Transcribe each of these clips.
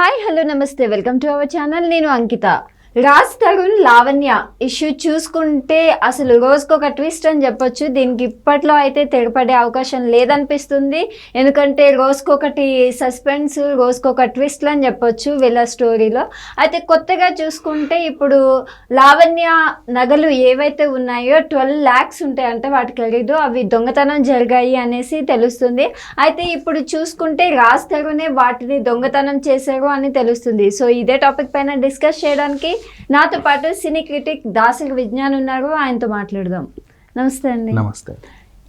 Hi hello నమస్తే. Welcome to our channel. నేను Ankita. Raj Tarun Lavanya issue చూసుకుంటే అసలు రోజుకొక ట్విస్ట్ అని చెప్పొచ్చు. దీనికి ఇప్పట్లో అయితే తెరపడే అవకాశం లేదనిపిస్తుంది. ఎందుకంటే రోజుకొకటి సస్పెన్స్ రోజుకొక ట్విస్ట్లు అని చెప్పొచ్చు వీళ్ళ స్టోరీలో. అయితే కొత్తగా చూసుకుంటే ఇప్పుడు లావణ్య నగలు ఏవైతే ఉన్నాయో ట్వెల్వ్ ల్యాక్స్ ఉంటాయంటే వాటి ఖరీదు అవి దొంగతనం జరిగాయి అనేసి తెలుస్తుంది. అయితే ఇప్పుడు చూసుకుంటే రాజ్ తరుణే వాటిని దొంగతనం చేశారు అని తెలుస్తుంది. సో ఇదే టాపిక్ పైన డిస్కస్ చేయడానికి నాతో పాటు సినీ క్రిటిక్ దాసరి విజ్ఞాన్ ఉన్నారు. ఆయనతో మాట్లాడదాం. నమస్తే అండి. నమస్తే.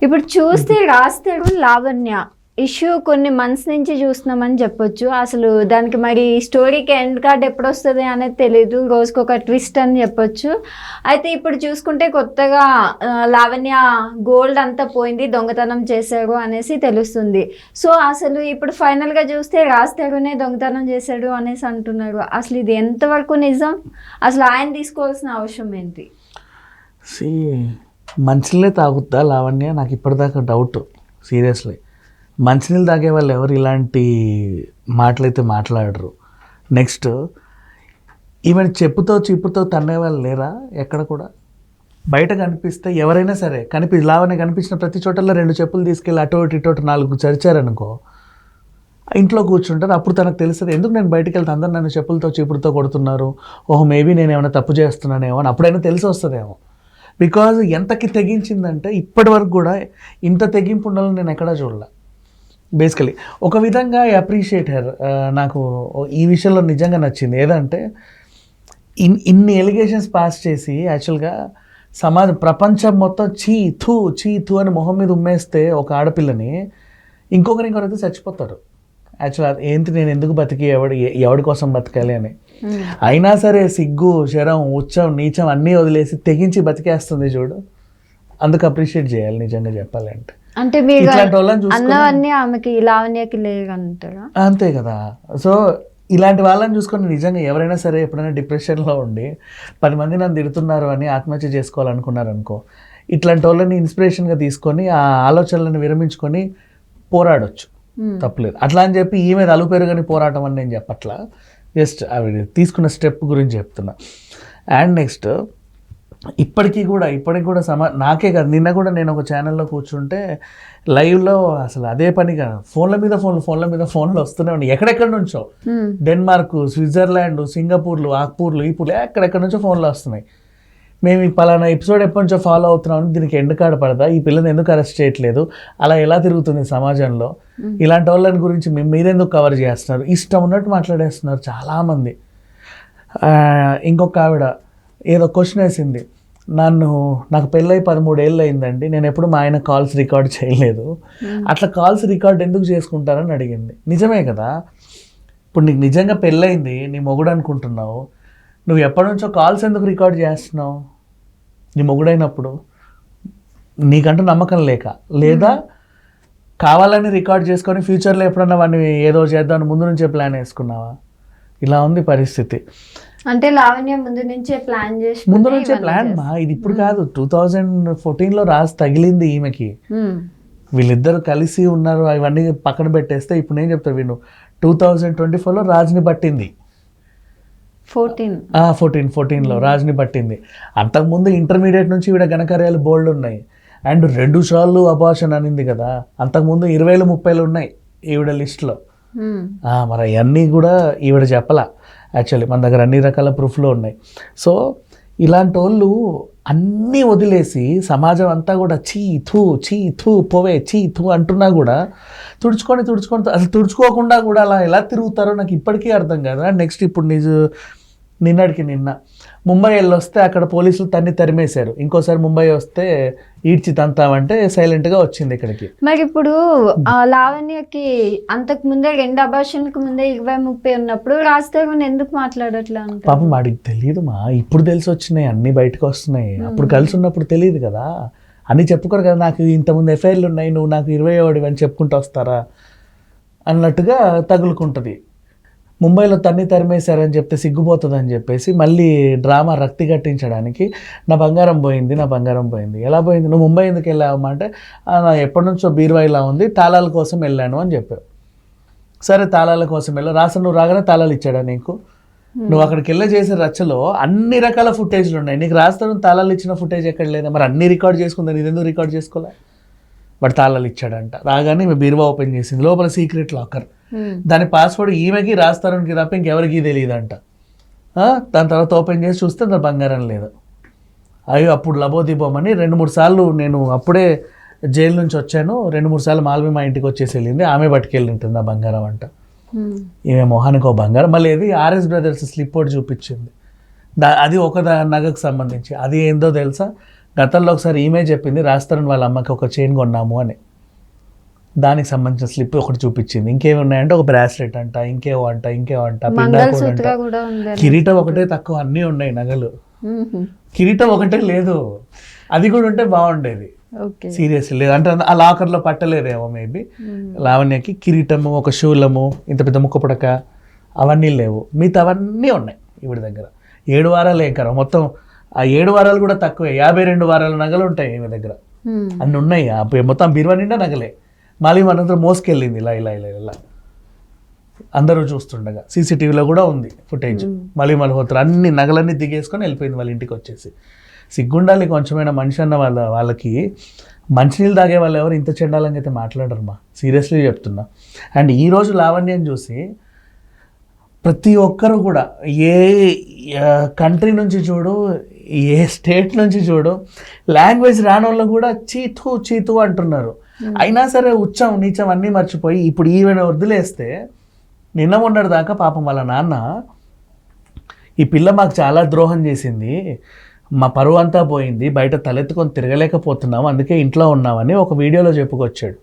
ఇప్పుడు చూస్తే రాజ్ తరుణ్ లావణ్య. ఇష్యూ కొన్ని మంత్స్ నుంచి చూస్తున్నామని చెప్పొచ్చు. అసలు దానికి మరి స్టోరీకి ఎండ్ కార్డ్ ఎప్పుడు వస్తుంది అనేది తెలియదు రోజుకొక ట్విస్ట్ అని చెప్పొచ్చు. అయితే ఇప్పుడు చూసుకుంటే కొత్తగా లావణ్య గోల్డ్ అంతా పోయింది దొంగతనం చేశారు అనేసి తెలుస్తుంది. సో అసలు ఇప్పుడు ఫైనల్గా చూస్తే రాజ్ తరుణే దొంగతనం చేశాడు అనేసి అంటున్నారు అసలు ఇది ఎంతవరకు నిజం? అసలు ఆయన తీసుకోవాల్సిన అవసరం ఏంటి? మంచిలే తాగుద్దా లావణ్య? నాకు ఇప్పటిదాకా డౌట్. సీరియస్లీ. మంచినీళ్ళు తాగే వాళ్ళు ఎవరు ఇలాంటి మాటలైతే మాట్లాడరు. నెక్స్ట్ ఈమె చెప్పుతో చిప్పుతో తన్నే వాళ్ళు లేరా? ఎక్కడ కూడా? బయట కనిపిస్తే ఎవరైనా సరే కనిపి లావణ్య కనిపించిన ప్రతి చోటల్లో రెండు చెప్పులు తీసుకెళ్ళి అటు ఇటు ఇటు నాలుగు చరిచారనుకో ఇంట్లో కూర్చుంటారు అప్పుడు తనకు తెలుస్తుంది ఎందుకు నేను బయటకు వెళ్తే అందరూ నన్ను చెప్పులతో చీపుడుతో కొడుతున్నారు? ఓహో మేబీ నేను ఏమైనా తప్పు చేస్తున్నానేమో అని అప్పుడైనా తెలిసి వస్తుందేమో. బికాజ్ ఎంతకి తెగించిందంటే ఇప్పటి వరకు కూడా ఇంత తెగింపు ఉండాలని నేను ఎక్కడా చూడలే. బేసికలీ ఒక విధంగా ఐ అప్రిషియేట్ హెర్ నాకు ఈ విషయంలో నిజంగా నచ్చింది. ఏదంటే ఇన్ ఇన్ని ఎలిగేషన్స్ పాస్ చేసి యాక్చువల్గా సమాజం ప్రపంచం మొత్తం చీ థూ చీ థూ అని మొహం మీద ఉమ్మేస్తే ఒక ఆడపిల్లని ఇంకొకరు ఇంకొకరైతే చచ్చిపోతారు. యాక్చువల్ ఏంటి నేను ఎందుకు బతికి ఎవడి ఎవడి కోసం బతకాలి అని. అయినా సరే సిగ్గు శరం ఉచ్చం నీచం అన్నీ వదిలేసి తెగించి బతికేస్తుంది చూడు. అందుకు అప్రిషియేట్ చేయాలి నిజంగా చెప్పాలంటే. అంటే మీరు ఇట్లాంటి వాళ్ళని చూసుకొని అన్నవన్నీ ఆమెకి లావణ్యకి లేదంటారా అంతే కదా. సో ఇలాంటి వాళ్ళని చూసుకొని నిజంగా ఎవరైనా సరే ఎప్పుడైనా డిప్రెషన్లో ఉండి పది మంది నన్ను తిడుతున్నారు అని ఆత్మహత్య చేసుకోవాలనుకున్నారు అనుకో ఇట్లాంటి వాళ్ళని ఇన్స్పిరేషన్గా తీసుకొని ఆ ఆలోచనలను విరమించుకొని పోరాడొచ్చు. తప్పలేదు. అట్లా అని చెప్పి ఈమె అలుగు పెరుగని పోరాటం అని నేను చెప్పట్లా. జస్ట్ ఆవిడ తీసుకున్న స్టెప్ గురించి చెప్తున్నా. అండ్ నెక్స్ట్ ఇప్పటికీ కూడా ఇప్పటికి కూడా సమా నాకే కాదు నిన్న కూడా నేను ఒక ఛానల్లో కూర్చుంటే లైవ్లో అసలు అదే పనిగా ఫోన్ల మీద ఫోన్లు ఫోన్ల మీద ఫోన్లు వస్తూనే ఉన్నాయి. ఎక్కడెక్కడి నుంచో. డెన్మార్క్ స్విట్జర్లాండ్ సింగపూర్లు ఆక్పూర్లు ఈపూర్లు ఎక్కడెక్కడి నుంచో ఫోన్లు వస్తున్నాయి. మేము ఈ పలానా ఎపిసోడ్ ఎప్పటి నుంచో ఫాలో అవుతున్నాం దీనికి ఎండ్ కార్డ్ పడదా ఈ పిల్లని ఎందుకు అరెస్ట్ చేయట్లేదు? అలా ఎలా తిరుగుతుంది సమాజంలో? ఇలాంటి వాళ్ళని గురించి మేము మీరెందుకు కవర్ చేస్తున్నారు? ఇష్టం ఉన్నట్టు మాట్లాడేస్తున్నారు చాలామంది. ఇంకొక ఆవిడ ఏదో క్వశ్చన్ వేసింది. నన్ను నాకు పెళ్ళై పదమూడేళ్ళు అయిందండి నేను ఎప్పుడు మా ఆయన కాల్స్ రికార్డ్ చేయలేదు. అట్లా కాల్స్ రికార్డ్ ఎందుకు చేసుకుంటారని అడిగింది. నిజమే కదా? ఇప్పుడు నీకు నిజంగా పెళ్ళయింది నీ మొగుడు అనుకుంటున్నావు. నువ్వు ఎప్పటి నుంచో కాల్స్ ఎందుకు రికార్డ్ చేస్తున్నావు? నీ మొగుడైనప్పుడు. నీకంటూ నమ్మకం లేక. లేదా కావాలని రికార్డ్ చేసుకొని ఫ్యూచర్లో ఎప్పుడన్నా వాడిని ఏదో చేద్దామని ముందు నుంచే ప్లాన్ వేసుకున్నావా? ఇలా ఉంది పరిస్థితి. అంటే లావణ్య ముందు నుంచే ప్లాన్ చేసి ముందు నుంచే ప్లాన్ మా ఇది ఇప్పుడు కాదు. టూ థౌజండ్ ఫోర్టీన్లో రాసి తగిలింది ఈమెకి. వీళ్ళిద్దరు కలిసి ఉన్నారు అవన్నీ పక్కన పెట్టేస్తే ఇప్పుడు నేను చెప్తా వీళ్ళు టూ థౌజండ్ ట్వంటీ ఫోర్లో రాజ్ని పట్టింది. ఫోర్టీన్. ఫోర్టీన్ ఫోర్టీన్లో రాజ్ని పట్టింది. అంతకుముందు ఇంటర్మీడియట్ నుంచి ఈవిడ ఘనకార్యాలు బోల్డ్ ఉన్నాయి. అండ్ రెండు సార్లు అబార్షన్ అనింది కదా. అంతకుముందు ఇరవైలు ముప్పైలు ఉన్నాయి ఈవిడ లిస్ట్లో. ఆ, మరి అవన్నీ కూడా ఈవిడ చెప్పలా. యాక్చువల్లీ మన దగ్గర అన్ని రకాల ప్రూఫ్లు ఉన్నాయి. సో ఇలాంటి వాళ్ళు అన్నీ వదిలేసి సమాజం అంతా కూడా చీ థూ చీ థూ పోవే చీ థూ అంటున్నా కూడా తుడుచుకొని తుడుచుకొని అసలు తుడుచుకోకుండా కూడా అలా ఎలా తిరుగుతారో నాకు ఇప్పటికీ అర్థం కాదు. నెక్స్ట్ ఇప్పుడు నిజ నిన్నటికి నిన్న. ముంబై వెళ్ళొస్తే అక్కడ పోలీసులు తన్ని తరిమేశారు. ఇంకోసారి ముంబై వస్తే ఈడ్చి తంతామంటే సైలెంట్గా వచ్చింది ఇక్కడికి. మరి ఇప్పుడు లావణ్యకి అంతకు ముందే రెండు అబార్షన్కు ముందే ఇరవై ముప్పై ఉన్నప్పుడు రాజ్ తరుణ్ ఎందుకు మాట్లాడట్లా పాపం వాడికి తెలియదు మా. ఇప్పుడు తెలిసి వచ్చినాయి అన్నీ బయటకు వస్తున్నాయి. అప్పుడు కలిసి ఉన్నప్పుడు తెలియదు కదా. అన్నీ చెప్పుకోరు కదా నాకు ఇంతకుముందు ఎఫ్ఐఆర్లు ఉన్నాయి నువ్వు నాకు ఇరవై ఒకటి అని చెప్పుకుంటూ వస్తారా? అన్నట్టుగా తగులుకుంటుంది. ముంబైలో తన్ని తరిమేశారని చెప్తే సిగ్గుపోతుందని చెప్పేసి మళ్ళీ డ్రామా రక్తి కట్టించడానికి నా బంగారం పోయింది నా బంగారం పోయింది ఎలా పోయింది? నువ్వు ముంబై ఎందుకు వెళ్ళావమ్మా? అంటే "ఆ, నా ఎప్పటి నుంచో బీరువా ఇలా ఉంది తాళాల కోసం వెళ్ళాను అని చెప్పావు సరే తాళాల కోసం వెళ్ళా రాస నువ్వు రాగానే తాళాలు ఇచ్చాడా నీకు? నువ్వు అక్కడికి వెళ్ళి చేసే రచ్చలో అన్ని రకాల ఫుటేజ్లు ఉన్నాయి. నీకు రాస్తాను తాళాలు ఇచ్చిన ఫుటేజ్ ఎక్కడ లేదా? మరి అన్ని రికార్డ్ చేసుకుందా? ఇది ఎందుకు రికార్డ్ చేసుకోలే? వాడు తాళాలు ఇచ్చాడంట రాగానే ఈమె బీరువా ఓపెన్ చేసింది లోపల సీక్రెట్ లాకర్. దాని పాస్వర్డ్ ఈమెకి రాస్తానికి తప్ప ఇంకెవరికి తెలియదంట. ఆ, దాని తర్వాత ఓపెన్ చేసి చూస్తే దాని బంగారం లేదు. అయ్యో అప్పుడు లబోదిబోమని రెండు మూడు సార్లు నేను అప్పుడే జైలు నుంచి వచ్చాను. రెండు మూడు సార్లు మాల్వి మా ఇంటికి వచ్చేసి వెళ్ళింది. ఆమె పట్టుకెళ్ళి ఉంటుంది ఆ బంగారం అంట. ఉమ్. ఈమె మొహానికి ఒక బంగారం. మళ్ళీ ఏది? ఆర్ఎస్ బ్రదర్స్ స్లిప్ ఒకటి చూపించింది. దా అది ఒక నగకు సంబంధించి. అది ఏందో తెలుసా? గతంలో ఒకసారి ఈమె చెప్పింది రాస్తారని వాళ్ళ అమ్మకి ఒక చైన్ కొన్నాము అని. దానికి సంబంధించిన స్లిప్ ఒకటి చూపించింది. ఇంకేమి ఉన్నాయంటే ఒక బ్రాస్లెట్ అంట ఇంకేవో అంట ఇంకేవో అంట పిండాకోడ్ కిరీటం ఒకటే తక్కువ అన్నీ ఉన్నాయి నగలు. కిరీటం ఒకటే లేదు. అది కూడా ఉంటే బాగుండేది. ఓకే. సీరియస్లీ లేదు. అంటే ఆ లాకర్లో పట్టలేదేమో మేబీ. లావణ్యకి కిరీటము ఒక శూలము ఇంత పెద్ద ముక్క పుడక అవన్నీ లేవు. మిగతా అవన్నీ ఉన్నాయి ఈవిడ దగ్గర. ఏడు వారాలు ఏం కరం మొత్తం ఆ ఏడు వారాలు కూడా తక్కువే. యాభై రెండు వారాల నగలు ఉంటాయి ఈమె దగ్గర. అన్ని ఉన్నాయి. మొత్తం బీరువా నిండా నగలే. మళ్ళీ మనంతా మోసుకెళ్ళింది. ఇలా ఇలా ఇలా ఇలా. అందరూ చూస్తుండగా. సీసీటీవీలో కూడా ఉంది ఫుటేజ్. మళ్ళీ మల్హోత్ర అన్ని నగలన్నీ దిగేసుకొని వెళ్ళిపోయింది వాళ్ళ ఇంటికి వచ్చేసి. సిగ్గుండాలి కొంచెమైనా మనిషి అన్న వాళ్ళ వాళ్ళకి. మంచినీళ్ళు తాగే వాళ్ళు ఎవరు ఇంత చెండాలంగా అయితే మాట్లాడరు మా. సీరియస్లీ చెప్తున్నా. అండ్ ఈరోజు లావణ్యం చూసి ప్రతి ఒక్కరు కూడా ఏ కంట్రీ నుంచి చూడు ఏ స్టేట్ నుంచి చూడు లాంగ్వేజ్ రాని వాళ్ళు కూడా చీతు చీతు అంటున్నారు. అయినా సరే ఉచ్చం నీచం అన్నీ మర్చిపోయి ఇప్పుడు ఈవెన్ వదిలేస్తే నిన్న మొన్నటి దాకా పాపం వాళ్ళ నాన్న ఈ పిల్ల మాకు చాలా ద్రోహం చేసింది. మా పరువు అంతా పోయింది. బయట తలెత్తుకొని తిరగలేకపోతున్నాం. అందుకే ఇంట్లో ఉన్నామని ఒక వీడియోలో చెప్పుకొచ్చాడు.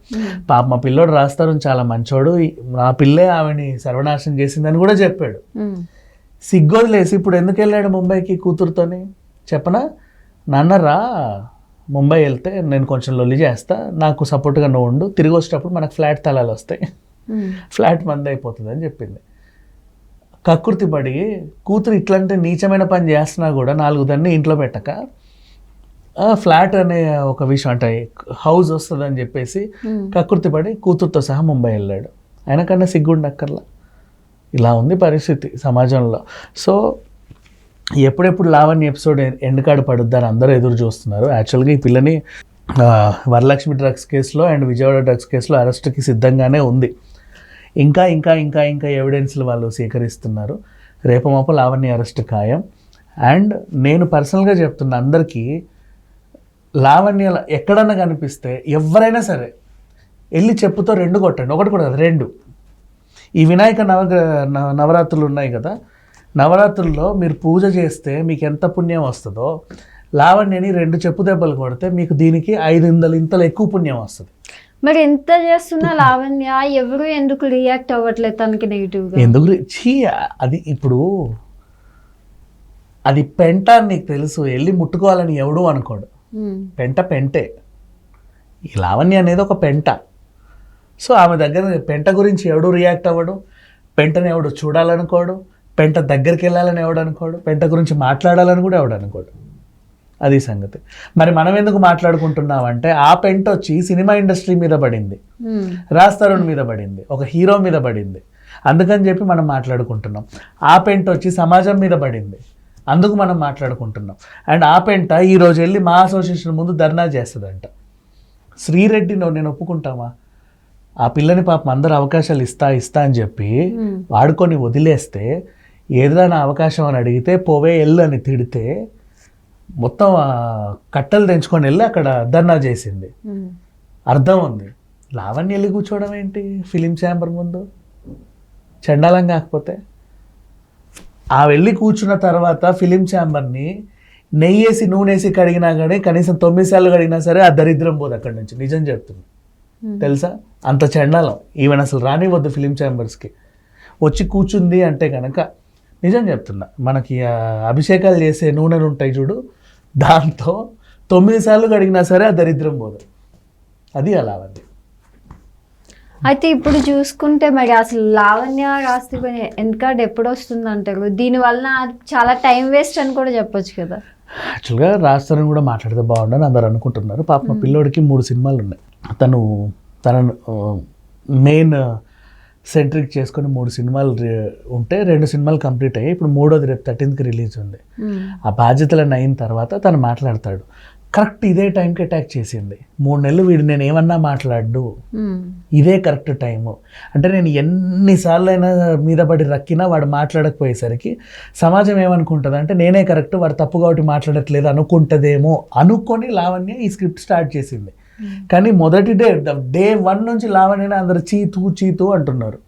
పాప మా పిల్లోడు రాస్తారు చాలా మంచోడు. నా పిల్లే ఆమెని సర్వనాశనం చేసిందని కూడా చెప్పాడు. ఉమ్. సిగ్గొదిలేసి ఇప్పుడు ఎందుకు వెళ్ళాడు ముంబైకి కూతురుతోని? చెప్పనా? నాన్నరా ముంబై వెళ్తే నేను కొంచెం లొల్లి చేస్తా. నాకు సపోర్ట్గా నువ్వు ఉండు. తిరిగి వచ్చేటప్పుడు మనకు ఫ్లాట్ తలాలు వస్తాయి. ఫ్లాట్ మంది అయిపోతుంది అని చెప్పింది. కక్కుర్తి పడి కూతురు ఇట్లాంటి నీచమైన పని చేస్తున్నా కూడా నాలుగు దాన్ని ఇంట్లో పెట్టక ఫ్లాట్ అనే ఒక విషయం అంటే హౌస్ వస్తుందని చెప్పేసి. కక్కుర్తి పడి కూతురుతో సహా ముంబై వెళ్ళాడు. ఆయన కన్నా సిగ్గుండక్కర్లా. ఇలా ఉంది పరిస్థితి సమాజంలో. సో ఎప్పుడెప్పుడు లావణ్య ఎపిసోడ్ ఎండ్ కార్డు పడుద్దని అందరూ ఎదురు చూస్తున్నారు. యాక్చువల్గా ఈ పిల్లని వరలక్ష్మి డ్రగ్స్ కేసులో అండ్ విజయవాడ డ్రగ్స్ కేసులో అరెస్ట్కి సిద్ధంగానే ఉంది. ఇంకా ఇంకా ఇంకా ఇంకా ఎవిడెన్స్లు వాళ్ళు సేకరిస్తున్నారు. రేపమాప లావణ్య అరెస్ట్ ఖాయం. అండ్ నేను పర్సనల్గా చెప్తున్న అందరికీ లావణ్య ఎక్కడన్నా కనిపిస్తే ఎవరైనా సరే వెళ్ళి చెప్పుతో రెండు కొట్టండి. ఒకటి కూడా రెండు. ఈ వినాయక నవగ్ర నవ- నవరాత్రులు ఉన్నాయి కదా నవరాత్రుల్లో మీరు పూజ చేస్తే మీకు ఎంత పుణ్యం వస్తుందో లావణ్యని రెండు చెప్పు దెబ్బలు కొడితే మీకు దీనికి ఐదు ఇంతలు ఇంతలు ఎక్కువ పుణ్యం వస్తుంది. మరి ఎంత చేస్తున్నా లావణ్య? ఎవరు ఎందుకు రియాక్ట్ అవ్వట్లేదు తనకి నెగిటివ్ ఎందుకు ఛీ అది ఇప్పుడు అది పెంట అని నీకు తెలుసు వెళ్ళి ముట్టుకోవాలని ఎవడు అనుకోడు. పెంట పెంటే. ఈ లావణ్య అనేది ఒక పెంట. సో ఆమె దగ్గర పెంట గురించి ఎవడు రియాక్ట్ అవ్వడు? పెంటని ఎవడు చూడాలనుకోడు? పెంట దగ్గరికి వెళ్ళాలని ఎవడు అనుకోడు? పెంట గురించి మాట్లాడాలని కూడా ఎవడు అనుకోడు? అది సంగతి. మరి మనం ఎందుకు మాట్లాడుకుంటున్నాం అంటే ఆ పెంట వచ్చి సినిమా ఇండస్ట్రీ మీద పడింది. రాజ్ తరుణ్ మీద పడింది. ఒక హీరో మీద పడింది. అందుకని చెప్పి మనం మాట్లాడుకుంటున్నాం. ఆ పెంట వచ్చి సమాజం మీద పడింది. అందుకు మనం మాట్లాడుకుంటున్నాం. అండ్ ఆ పెంట ఈరోజు వెళ్ళి మా అసోసియేషన్ ముందు ధర్నా చేస్తుందంట. శ్రీరెడ్డి నేను ఒప్పుకుంటామా ఆ పిల్లని పాపం అందరు అవకాశాలు ఇస్తా ఇస్తా అని చెప్పి. వాడుకొని వదిలేస్తే ఏదైనా అవకాశం అని అడిగితే పోవే ఎల్లు అని తిడితే మొత్తం కట్టలు తెంచుకొని వెళ్ళి అక్కడ ధర్నా చేసింది. అర్థం ఉంది. లావణ్య వెళ్ళి కూర్చోవడం ఏంటి? ఫిలిం ఛాంబర్ ముందు? చండాలం కాకపోతే? ఆ వెళ్ళి కూర్చున్న తర్వాత ఫిలిం ఛాంబర్ని నెయ్యేసి నూనెసి కడిగినా కానీ కనీసం తొమ్మిది సార్లు కడిగినా సరే ఆ దరిద్రం పోదు అక్కడి నుంచి. నిజం చెప్తున్నా. ఉమ్. తెలుసా? అంత చండాలం. ఈవెన్ అసలు రానివ్వద్దు ఫిలిం ఛాంబర్స్కి. వచ్చి కూర్చుంది అంటే కనుక నిజం చెప్తున్నా. మనకి అభిషేకాలు చేసే నూనెలు ఉంటాయి చూడు దాంతో తొమ్మిది సార్లు కడిగినా సరే ఆ దరిద్రం పోదు. అది అలా ఉంది అయితే ఇప్పుడు చూసుకుంటే మరి అసలు లావణ్య రాస్తే ఎండ్ కార్డ్ ఎప్పుడు వస్తుంది అంటారు దీని వలన చాలా టైం వేస్ట్ అని కూడా చెప్పొచ్చు కదా. యాక్చువల్గా రాస్తారని కూడా మాట్లాడితే బాగుండని అందరు అనుకుంటున్నారు. పాప మా పిల్లోడికి మూడు సినిమాలు ఉన్నాయి. తను తన మెయిన్ సెంట్రిక్ చేసుకొని మూడు సినిమాలు ఉంటే రెండు సినిమాలు కంప్లీట్ అయ్యాయి. ఇప్పుడు మూడోది రేపు థర్టీన్త్కి రిలీజ్ ఉంది. ఆ బాధ్యతలను అయిన తర్వాత తను మాట్లాడతాడు. కరెక్ట్ ఇదే టైంకి అటాక్ చేసింది. మూడు నెలలు వీడు నేను ఏమన్నా మాట్లాడు. ఇదే కరెక్ట్ టైము. అంటే నేను ఎన్నిసార్లు అయినా మీద పడి రక్కినా వాడు మాట్లాడకపోయేసరికి సమాజం ఏమనుకుంటుంది? అంటే నేనే కరెక్ట్ వాడు తప్పు కాబట్టి మాట్లాడట్లేదు అనుకుంటుందేమో అనుకొని లావణ్య ఈ స్క్రిప్ట్ స్టార్ట్ చేసింది. కానీ మొదటి డే డే వన్ నుంచి లావణ్యని అందరు చీతు చీతు అంటున్నారు.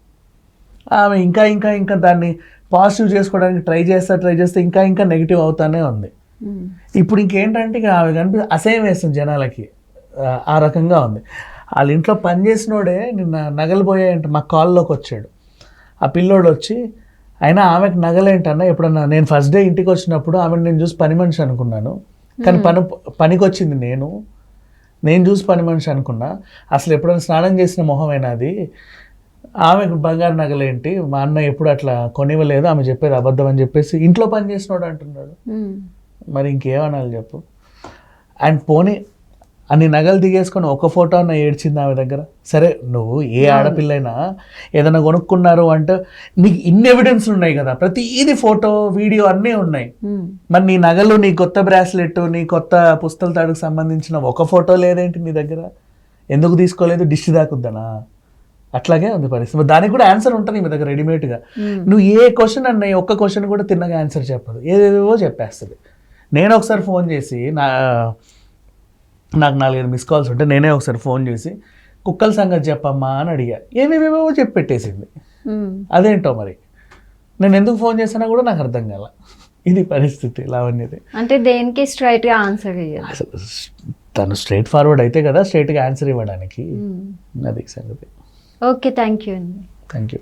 ఆమె ఇంకా ఇంకా ఇంకా దాన్ని పాజిటివ్ చేసుకోవడానికి ట్రై చేస్తా ట్రై చేస్తే ఇంకా ఇంకా నెగిటివ్ అవుతానే ఉంది. మ్మ్. ఇప్పుడు ఇంకేంటంటే ఇక ఆమె కనిపి అసహ్యం వేస్తుంది జనాలకి. ఆ- రకంగా ఉంది. వాళ్ళ ఇంట్లో పని చేసినోడే నిన్న నగలు పోయాయంట మా కాల్లోకి వచ్చాడు. ఆ పిల్లోడు వచ్చి అయినా ఆమెకు నగలేంటన్నా ఎప్పుడన్నా నేను ఫస్ట్ డే ఇంటికి వచ్చినప్పుడు ఆమెను నేను చూసి పని మనిషి అనుకున్నాను. కానీ పని పనికి వచ్చింది నేను. నేను చూసి పని మనిషి అనుకున్నా. అసలు ఎప్పుడైనా స్నానం చేసిన మొహమేనా అది? ఆమెకు బంగారు నగలేంటి మా అన్న ఎప్పుడు అట్లా కొనివ్వలేదు ఆమె చెప్పేది అబద్ధం అని చెప్పేసి ఇంట్లో పని చేసినోడు అంటున్నాడు. మరి ఇంకేమనాలి చెప్పు. అండ్ పోనీ అన్ని నగలు దిగేసుకొని ఒక ఫోటో అన్న ఏడ్చింది ఆమె దగ్గర. సరే నువ్వు ఏ ఆడపిల్లైనా ఏదైనా కొనుక్కున్నారు అంటే నీకు ఇన్ని ఎవిడెన్స్ ఉన్నాయి కదా. ప్రతి ఇది ఫోటో వీడియో అన్నీ ఉన్నాయి. మరి నీ నగలు నీ కొత్త బ్రాస్లెట్ నీ కొత్త పుస్తల తాడుకు సంబంధించిన ఒక ఫోటో లేదేంటి నీ దగ్గర? ఎందుకు తీసుకోలేదు? డిష్ దాకుద్దనా? అట్లాగే ఉంది పరిస్థితి. దానికి కూడా ఆన్సర్ ఉంటుంది మీ దగ్గర రెడీమేడ్గా. నువ్వు ఏ క్వశ్చన్ అన్న ఒక్క క్వశ్చన్ కూడా తిన్నగా ఆన్సర్ చెప్పదు. ఏదేదో చెప్పేస్తుంది. నేను ఒకసారి ఫోన్ చేసి నా నాకు నాలుగైదు మిస్ కాల్స్ ఉంటే నేనే ఒకసారి ఫోన్ చేసి కుక్కల సంగతి చెప్పమ్మా అని అడిగా. ఏమేమేమో చెప్పి పెట్టేసింది. అదేంటో మరి? నేను ఎందుకు ఫోన్ చేసినా కూడా నాకు అర్థం కాల. ఇది పరిస్థితి లావణ్యది. అంటే దేనికి స్ట్రైట్గా ఆన్సర్ అసలు తను స్ట్రైట్ ఫార్వర్డ్ అయితే కదా స్ట్రైట్గా ఆన్సర్ ఇవ్వడానికి. అది సంగతి. ఓకే థ్యాంక్ యూ అండి. Thank you